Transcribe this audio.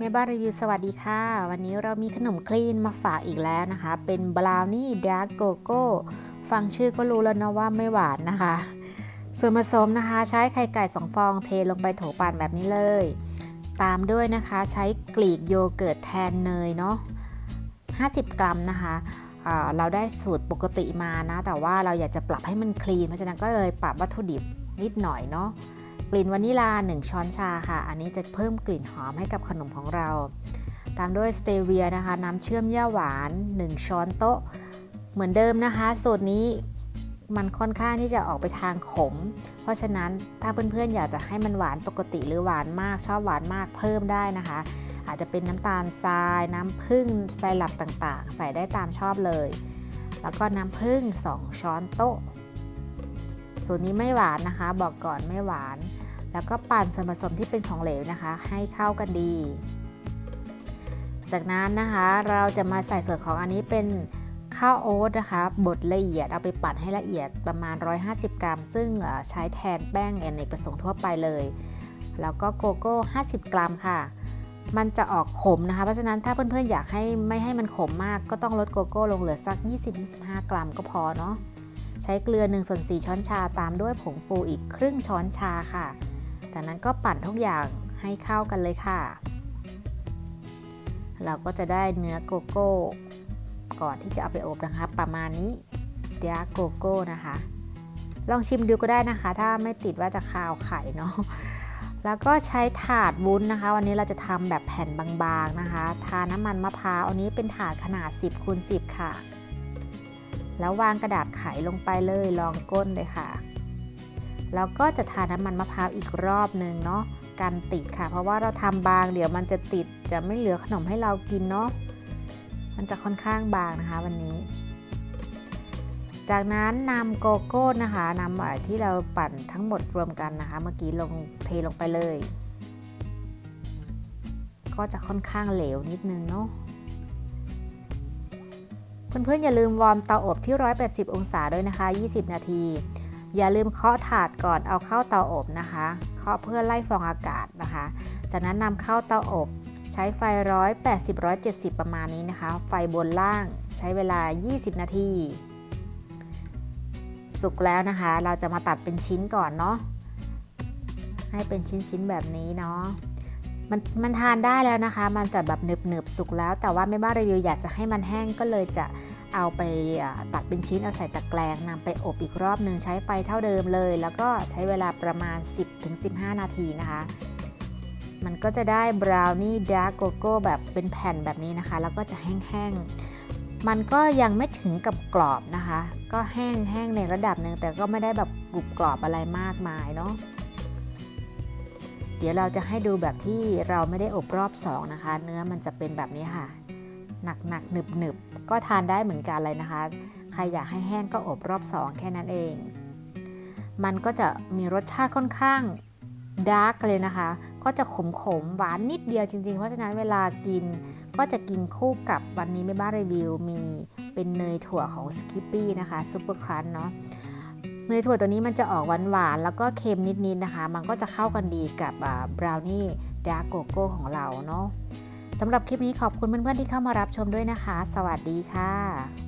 แม่บ้านรีวิวสวัสดีค่ะ วันนี้เรามีขนมคลีนมาฝากอีกแล้วนะคะ เป็นบราวนี่ดาร์กโกโก้ฟังชื่อก็รู้แล้วนะว่าไม่หวานนะคะ ส่วนผสมนะคะ ใช้ไข่ไก่2ฟองเทลงไปโถปั่นแบบนี้เลย ตามด้วยนะคะใช้กรีกโยเกิร์ตแทนเนยเนาะ50 กรัมนะคะเราได้สูตรปกติมานะ แต่ว่าเราอยากจะปรับให้มันคลีนเพราะฉะนั้นก็เลยปรับวัตถุดิบนิดหน่อยเนาะ กลิ่นวานิลา 1 ช้อนชาค่ะ อันนี้จะเพิ่มกลิ่นหอมให้กับขนมของเรา ตามด้วยสเตเวียนะคะน้ำเชื่อมย่าหวาน 1 ช้อนโต๊ะ เหมือนเดิมนะคะ สูตรนี้มันค่อนข้างที่จะออกไปทางขม เพราะฉะนั้นถ้าเพื่อนๆ อยากจะให้มันหวานปกติหรือหวานมาก ชอบหวานมากเพิ่มได้นะคะ อาจจะเป็นน้ำตาลทราย น้ำผึ้งไซรัปต่างๆ ใส่ได้ตามชอบเลย แล้วก็น้ำผึ้ง2 ช้อนโต๊ะ สูตรนี้ไม่หวานนะคะ บอกก่อนไม่หวาน แล้วก็ปั่นส่วนผสมที่เป็นของเหลวนะคะ ให้เข้ากันดี จากนั้นนะคะเราจะมาใส่ส่วนของอันนี้เป็นข้าวโอ๊ตนะคะบดละเอียดเอาไปปั่นให้ละเอียดประมาณ 150 กรัม ซึ่งใช้แทนแป้งเอเนกประสงค์ทั่วไปเลย แล้วก็โกโก้ 50 กรัมค่ะ มันจะออกขมนะคะ เพราะฉะนั้นถ้าเพื่อนๆอยากให้ไม่ให้มันขมมากก็ต้องลดโกโก้ลงเหลือสัก 20-25 กรัมก็พอเนาะ ช้เกลือ1ส่วน4ช้อนชาตามด้วยผงฟูอีกครึ่งช้อนชาค่ะ จากนั้นก็ปั่นทุกอย่างให้เข้ากันเลยค่ะ เราก็จะได้เนื้อโกโก้ ก่อนที่จะเอาไปอบนะคะ ประมาณนี้เดียโกโก้นะคะ ลองชิมดูก็ได้นะคะ ถ้าไม่ติดว่าจะคาวไข่เนาะแล้วก็ใช้ถาดวุ้นนะคะ วันนี้เราจะทำแบบแผ่นบางๆนะคะ ทาน้ำมันมะพร้าวอันนี้เป็นถาดขนาด 10คูณ10 ค่ะ แล้ววางกระดาษไขลงไปเลยรองก้นเลยค่ะแล้วก็จะทาน้ำมันมะพร้าวอีกรอบหนึ่งเนาะกันติดค่ะ เพราะว่าเราทำบางเดี๋ยวมันจะติดจะไม่เหลือขนมให้เรากินเนาะมันจะค่อนข้างบางนะคะวันนี้ จากนั้นนำโกโก้นะคะนำที่เราปั่นทั้งหมดรวมกันนะคะ เมื่อกี้ลงเทลงไปเลย ก็จะค่อนข้างเหลวนิดนึงเนาะ เพื่อนๆอย่าลืมวอร์มเตาอบที่ 180 องศาด้วยนะคะ 20 นาที อย่าลืมเคาะถาดก่อนเอาเข้าเตาอบนะคะ เคาะเพื่อไล่ฟองอากาศนะคะ จากนั้นนำเข้าเตาอบใช้ไฟ 180 170 ประมาณนี้นะคะ ไฟบนล่างใช้เวลา 20 นาที สุกแล้วนะคะ เราจะมาตัดเป็นชิ้นก่อนเนาะ ให้เป็นชิ้นๆแบบนี้เนาะ มันมันทานได้แล้วนะคะ มันจะแบบเนืบสุกแล้ว แต่ว่าแม่บ้านรีวิวอยากจะให้มันแห้งก็เลยจะเอาไปตัดเป็นชิ้นเอาใส่ตะแกรงนำไปอบอีกรอบหนึ่งใช้ไฟเท่าเดิมเลย แล้วก็ใช้เวลาประมาณ 10-15 นาทีนะคะ มันก็จะได้บราวนี่ดาร์กโกโก้แบบเป็นแผ่นแบบนี้นะคะ แล้วก็จะแห้งๆ มันก็ยังไม่ถึงกับกรอบนะคะ ก็แห้งแห้งในระดับหนึ่งแต่ก็ไม่ได้แบบกรุบกรอบอะไรมากมายเนาะ เดี๋ยวเราจะให้ดูแบบที่เราไม่ได้อบรอบ2นะคะ เนื้อมันจะเป็นแบบนี้ค่ะ หนักหนักหนึบหนึบก็ทานได้เหมือนกันเลยนะคะ ใครอยากให้แห้งก็อบรอบ 2 แค่นั้นเอง มันก็จะมีรสชาติค่อนข้างดาร์กเลยนะคะ ก็จะขมขมหวานนิดเดียวจริงๆ เพราะฉะนั้นเวลากินก็จะกินคู่กับวันนี้ไม่บ้ารีวิว มีเป็นเนยถั่วของ Skippy นะคะซูเปอร์ครันเนาะ เนยถั่วตัวนี้มันจะออกหวานๆแล้วก็เค็มนิดๆนะคะ มันก็จะเข้ากันดีกับบราวนี่ดาร์กโกโก้ของเราเนาะสำหรับคลิปนี้ขอบคุณเพื่อนๆที่เข้ามารับชมด้วยนะคะ สวัสดีค่ะ